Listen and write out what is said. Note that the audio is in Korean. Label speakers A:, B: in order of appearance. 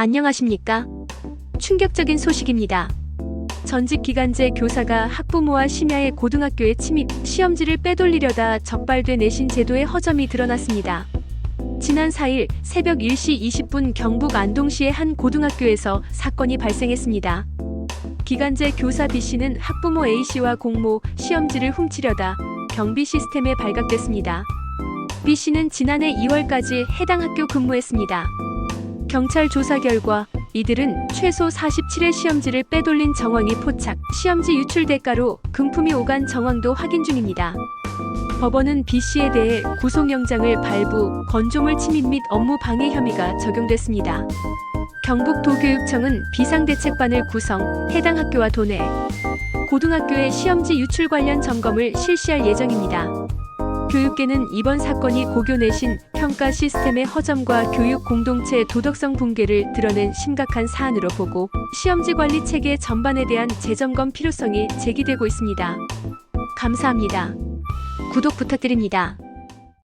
A: 안녕하십니까? 충격적인 소식입니다. 전직 기간제 교사가 학부모와 심야에 고등학교에 침입, 시험지를 빼돌리려다 적발돼 내신 제도의 허점이 드러났습니다. 지난 4일 새벽 1시 20분 경북 안동시의 한 고등학교에서 사건이 발생했습니다. 기간제 교사 B씨는 학부모 A씨와 공모, 시험지를 훔치려다 경비 시스템에 발각됐습니다. B씨는 지난해 2월까지 해당 학교 근무했습니다. 경찰 조사 결과 이들은 최소 47의 시험지를 빼돌린 정황이 포착, 시험지 유출 대가로 금품이 오간 정황도 확인 중입니다. 법원은 B 씨에 대해 구속영장을 발부, 건조물 침입 및 업무 방해 혐의가 적용됐습니다. 경북도교육청은 비상대책반을 구성, 해당 학교와 도내, 고등학교의 시험지 유출 관련 점검을 실시할 예정입니다. 교육계는 이번 사건이 고교 내신 평가 시스템의 허점과 교육 공동체 도덕성 붕괴를 드러낸 심각한 사안으로 보고 시험지 관리 체계 전반에 대한 재점검 필요성이 제기되고 있습니다. 감사합니다. 구독 부탁드립니다.